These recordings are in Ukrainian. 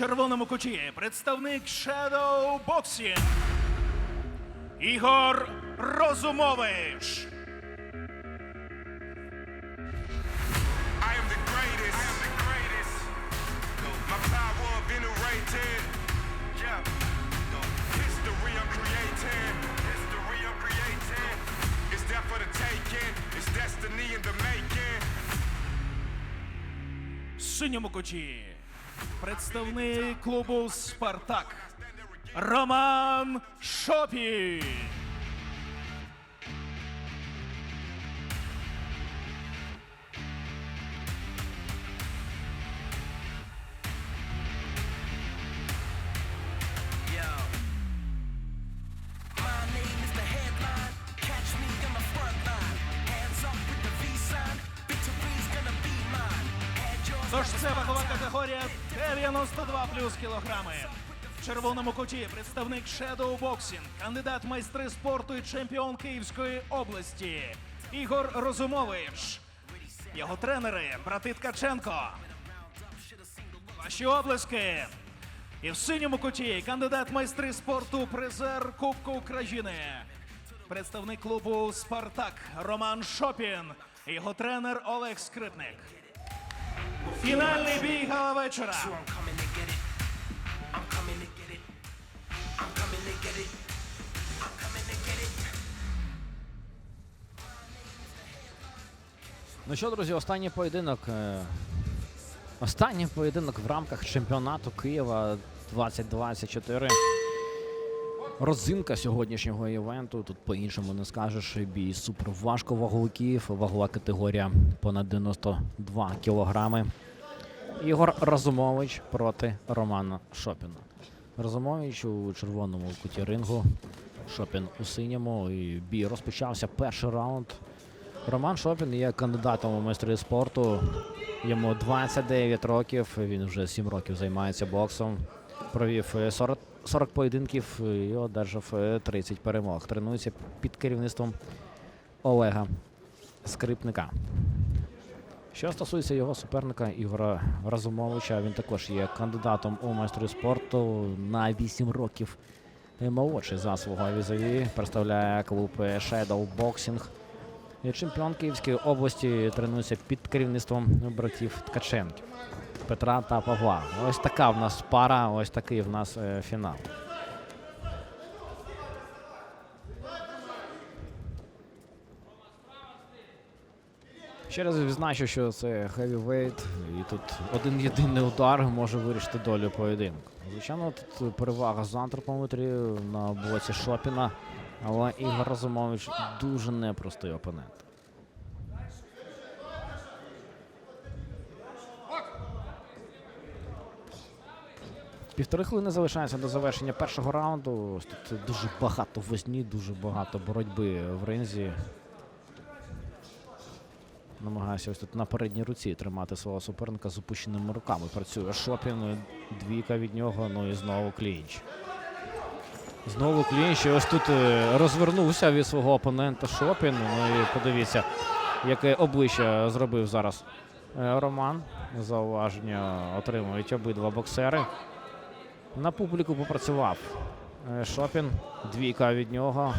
червоному куті представник Shadow Boxing Ігор Розумович. Синьому куті представник клубу Спартак Роман Шопін. Тож це вагова категорія 92 плюс кілограми. В червоному куті представник Shadow Boxing, кандидат майстри спорту і чемпіон Київської області Ігор Розумович. Його тренери брати Ткаченко. Ваші облески. І в синьому куті кандидат майстри спорту, призер Кубку України. Представник клубу Спартак Роман Шопін. Його тренер Олег Скрипник. Фінальний бій гала вечора. Ну що, друзі, останній поєдинок. е, Останній поєдинок в рамках чемпіонату Києва 2024. Розинка сьогоднішнього івенту. Тут по-іншому не скажеш. Бій суперважковаговиків. Вагова категорія понад 92 кілограми. Ігор Разумович проти Романа Шопіна. Разумович у червоному куті рингу. Шопін у синьому. І бій розпочався перший раунд. Роман Шопін є кандидатом у майстри спорту. Йому 29 років. Він вже 7 років займається боксом. Провів е, 40, 40 поєдинків і одержав е, 30 перемог. Тренується під керівництвом Олега Скрипника. Що стосується його суперника Ігора Разумовича, він також є кандидатом у майстри спорту на 8 років молодший за свого візові. Представляє клуб Shadow Boxing. Чемпіон Київської області тренується під керівництвом братів Ткаченків Петра та Павла. Ось така в нас пара, ось такий в нас е, фінал. Ще раз відзначу, що це хевівейт, і тут один єдиний удар може вирішити долю поєдинку. Звичайно, тут перевага з антропометрією на боці Шопіна, але Ігор Разумович дуже непростий опонент. Півтори хвилини залишається до завершення першого раунду. Тут дуже багато возні, дуже багато боротьби в ринзі. Намагаюся ось тут на передній руці тримати свого суперника з опущеними руками. Працює Шопін, двійка від нього, ну і знову клінч. Знову клінч. І ось тут е, розвернувся від свого опонента Шопін. Ну і подивіться, яке обличчя зробив зараз е, Роман. Зауваження отримують обидва боксери. На публіку попрацював е, Шопін. Двійка від нього.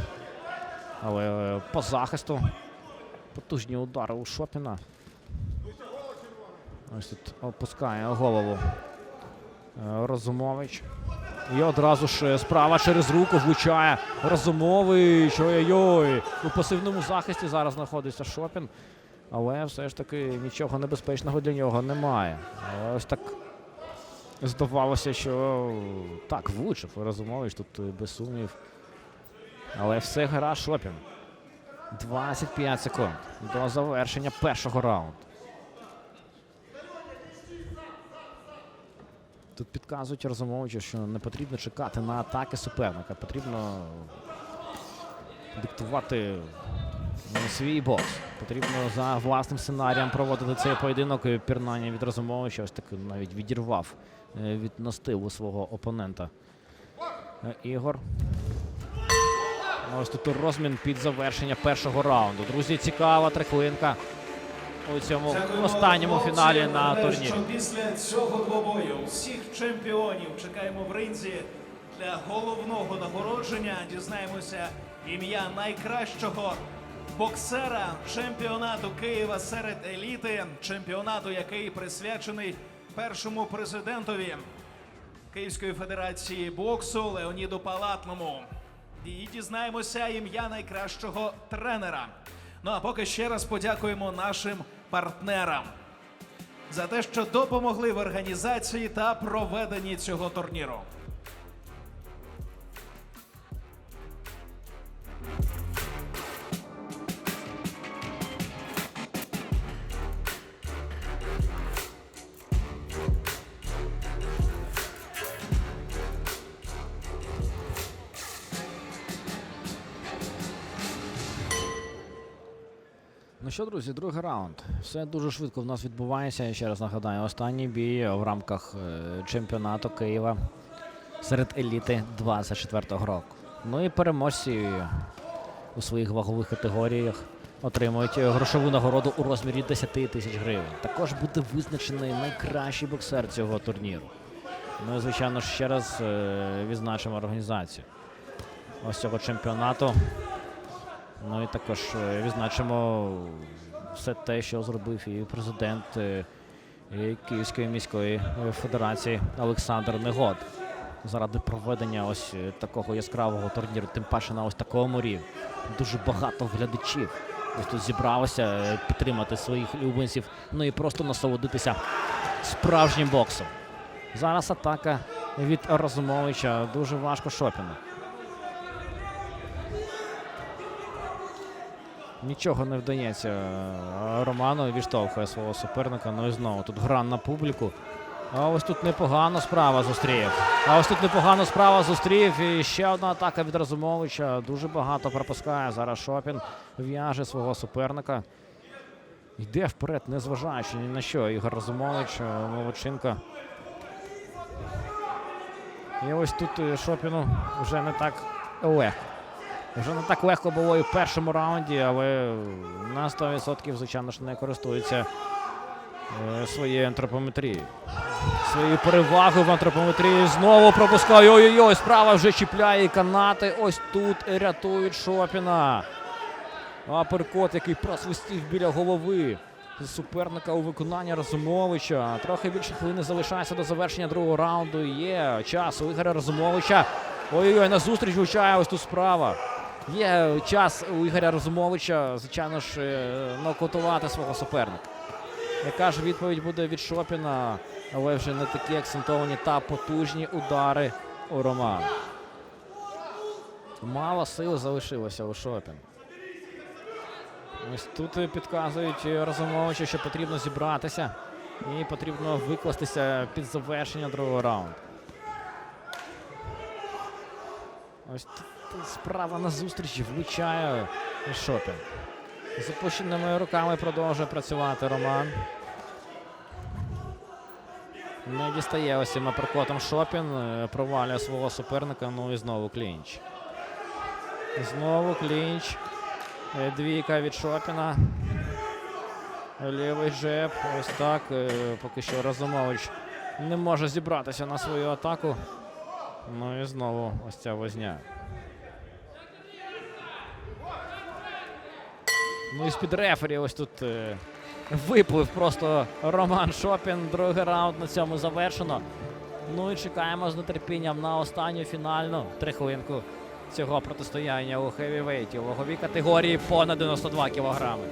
Але по захисту потужні удари у Шопіна. Ось тут опускає голову е, Розумович. І одразу ж е, справа через руку влучає Розумович. Ой-ой-ой. У пасивному захисті зараз знаходиться Шопін. Але все ж таки нічого небезпечного для нього немає. Ось так здавалося, що так, влучив Розумович, тут е, без сумнів. Але все гра Шопін. 25 секунд до завершення першого раунду. Тут підказують Розумовичу, що не потрібно чекати на атаки суперника. Потрібно диктувати свій бокс. Потрібно за власним сценарієм проводити цей поєдинок. І Пірнання від Розумовича ось таки навіть відірвав е, від настилу свого опонента. Е, Ігор. Ось тут розмін під завершення першого раунду. Друзі, цікава трихлинка. у цьому останньому фіналі на турнірі. після цього двобою всіх чемпіонів чекаємо в ринзі для головного нагородження. Дізнаємося ім'я найкращого боксера чемпіонату Києва серед еліти, чемпіонату, який присвячений першому президентові Київської федерації боксу Леоніду Палатному. І дізнаємося ім'я найкращого тренера. Ну а поки ще раз подякуємо нашим партнерам за те, що допомогли в організації та проведенні цього турніру. Друзі, другий раунд. Все дуже швидко в нас відбувається. Я ще раз нагадаю, останній бій в рамках е, чемпіонату Києва серед еліти 24-го року. Ну і переможці у своїх вагових категоріях отримують грошову нагороду у розмірі 10 тисяч гривень. Також буде визначений найкращий боксер цього турніру. Ну і звичайно ще раз е, відзначимо організацію ось цього чемпіонату. Ну і також е, відзначимо все те, що зробив і президент е, і Київської міської е, федерації Олександр Негод заради проведення ось такого яскравого турніру, тим паче на ось такому рівні. Дуже багато глядачів. Ось тут зібралося підтримати своїх улюбленців, ну і просто насолодитися справжнім боксом. Зараз атака від Розумовича дуже важко Шопіну. Нічого не вдається Роману відштовхує свого суперника. Ну і знову тут гран на публіку. А ось тут непогано справа зустрів. А ось тут непогано справа зустрів. І ще одна атака від Разумовича. Дуже багато пропускає. Зараз Шопін в'яже свого суперника. Йде вперед, незважаючи ні на що. Ігор Разумович, е, Молодченко. І ось тут е, Шопіну вже не так легко. Вже не так легко було і в першому раунді, але на 100% звичайно ж не користується е, своєю антропометрією. Своєю перевагою в антропометрії знову пропускає. Ой-ой-ой, справа вже чіпляє канати. Ось тут рятують Шопіна. Аперкот, який просвистів біля голови суперника у виконанні Разумовича. Трохи більше хвилини залишається до завершення другого раунду. Є час у Ігоря Разумовича. Ой-ой-ой, на зустріч влучає ось тут справа. Є час у Ігоря Розумовича, звичайно ж, е, нокаутувати свого суперника. Яка ж відповідь буде від Шопіна, але вже не такі акцентовані та потужні удари у Романа. Мало сил залишилося у Шопіна. Ось тут підказують Розумовичу, що потрібно зібратися і потрібно викластися під завершення другого раунду. Ось справа на зустрічі влучає Шопін. З опущеними руками продовжує працювати Роман. Не дістає ось цим Шопін, е, провалює свого суперника, ну і знову клінч. Знову клінч. Е, Двійка від Шопіна. Лівий джеб. Ось так. е, Поки що Разумович не може зібратися на свою атаку. Ну і знову ось ця возня. Ну і з-під рефері ось тут е, виплив просто Роман Шопін. Другий раунд на цьому завершено. Ну і чекаємо з нетерпінням на останню фінальну трихлинку цього протистояння у хевівейті у ваговій категорії понад 92 кілограми.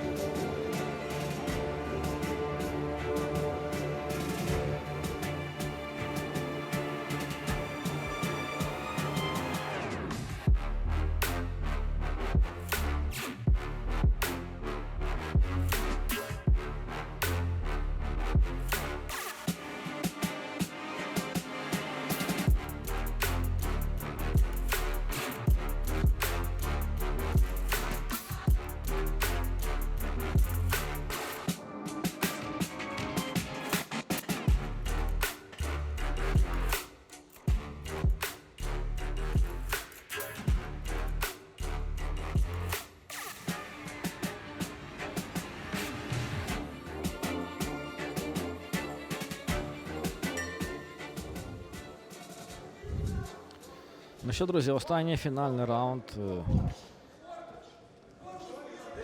Ну що, друзі, останній фінальний раунд. Е,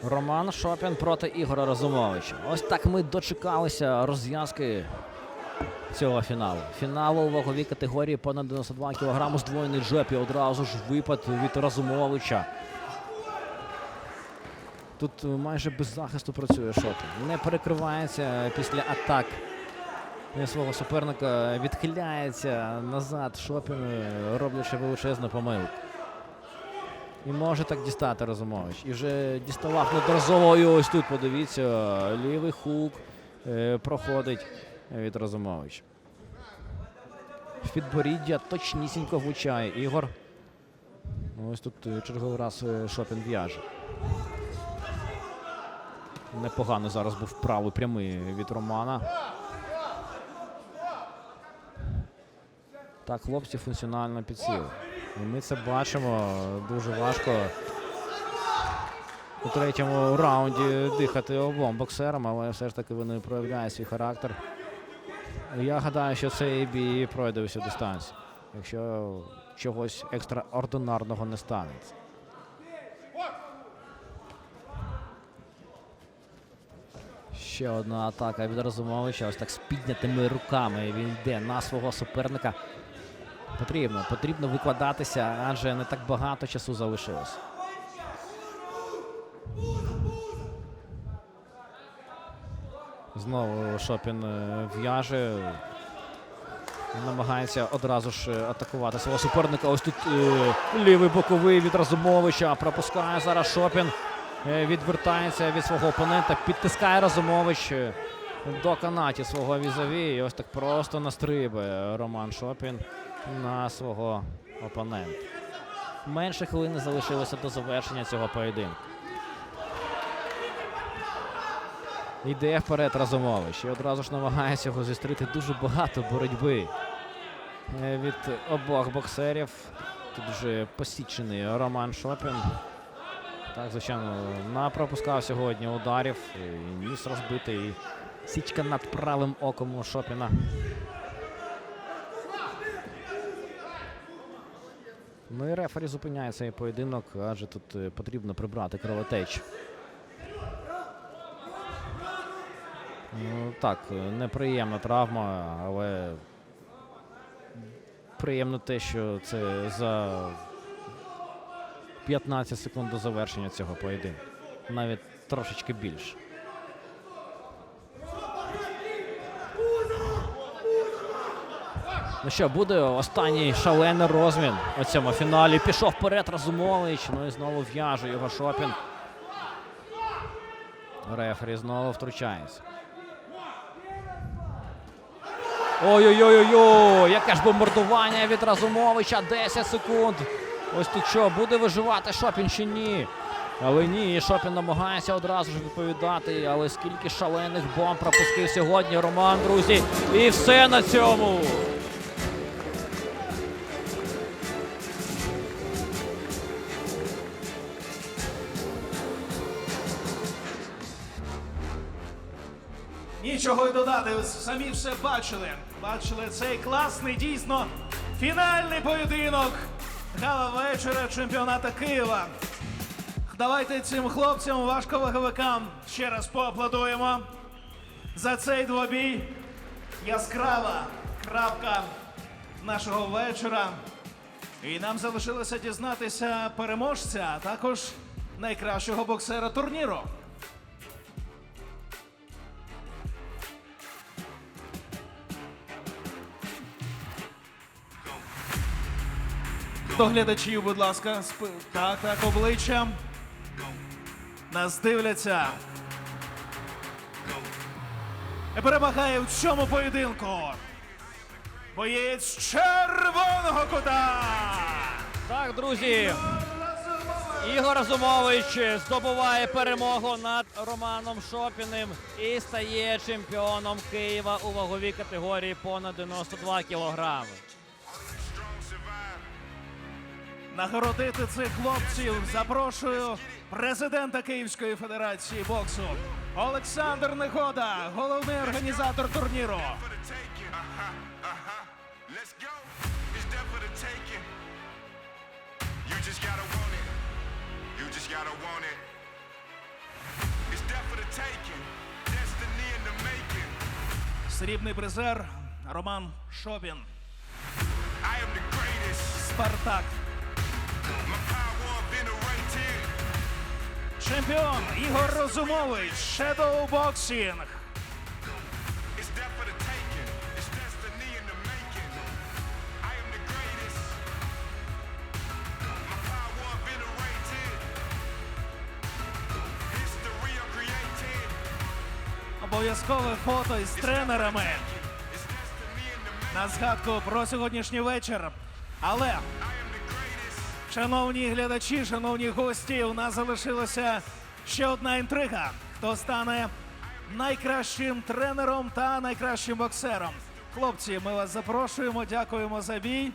Роман Шопін проти Ігора Разумовича. Ось так ми дочекалися розв'язки цього фіналу. Фіналу ваговій категорії понад 92 кг здвоєний джеб і одразу ж випад від Разумовича. Тут е, майже без захисту працює Шопін. Не перекривається після атак свого суперника, відхиляється назад Шопін, роблячи величезну помилку. І може так дістати Разумович. І вже діставав неодноразово. І ось тут подивіться, лівий хук е, проходить від Разумовича. В підборіддя точнісінько влучає Ігор. Ось тут е, черговий раз е, Шопін в'яже. Непогано зараз був правий прямий від Романа. Так, хлопці функціонально підсіли. І ми це бачимо. Дуже важко у третьому раунді дихати обом боксерам, але все ж таки вони проявляють свій характер. Я гадаю, що цей бій пройде всю дистанцію, якщо чогось екстраординарного не станеться. Ще одна атака від Разумовича. Ось так з піднятими руками він йде на свого суперника. Потрібно, потрібно викладатися, адже не так багато часу залишилось. Знову Шопін е, в'яже. Намагається одразу ж е, атакувати свого суперника. Ось тут е, лівий боковий від Разумовича. Пропускає зараз Шопін. Відвертається від свого опонента. Підтискає Разумович до канаті свого візові. І ось так просто настрибує Роман Шопін на свого опонента. Менше хвилини залишилося до завершення цього поєдинку. Йде вперед Разумович і одразу ж намагається його зустріти дуже багато боротьби е, від обох боксерів. Тут вже посічений Роман Шопін. Так, звичайно, напропускав сьогодні ударів. І ніс розбитий. Січка над правим оком у Шопіна. Ну і рефері зупиняє цей поєдинок, адже тут е, потрібно прибрати кровотеч. Ну, так, е, неприємна травма, але приємно те, що це за 15 секунд до завершення цього поєдинку. Навіть трошечки більше. Ну що, буде останній шалений розмін у цьому фіналі. Пішов вперед Разумович. Ну і знову в'яже його Шопін. Рефері знову втручається. Ой-ой-ой-ой! Яке ж бомбардування від Разумовича. 10 секунд. Ось тут що, буде виживати Шопін чи ні? Але ні, Шопін намагається одразу ж відповідати. Але скільки шалених бомб пропустив сьогодні Роман, друзі. І все на цьому. Нічого й додати, ви самі все бачили. Бачили цей класний, дійсно фінальний поєдинок гала вечора чемпіоната Києва. Давайте цим хлопцям, важковаговикам ще раз поаплодуємо за цей двобій. Яскрава крапка нашого вечора. І нам залишилося дізнатися переможця, а також найкращого боксера турніру. До глядачів, будь ласка, сп- так, так, обличчя. Нас дивляться. Перемагає в цьому поєдинку. Боєць червоного кута. Так, друзі. Ігор Разумович здобуває перемогу над Романом Шопіним і стає чемпіоном Києва у ваговій категорії понад 92 кілограми. Нагородити цих хлопців запрошую президента Київської федерації боксу Олександр Негода, головний організатор турніру. Uh. Uh. Срібний призер Роман greatest. Спартак. Чемпіон Ігор. History uncreated. Обов'язкове фото із тренерами на згадку про сьогоднішній вечір. Але Шановні глядачі, шановні гості, у нас залишилася ще одна інтрига. Хто стане найкращим тренером та найкращим боксером? Хлопці, ми вас запрошуємо. Дякуємо за бій.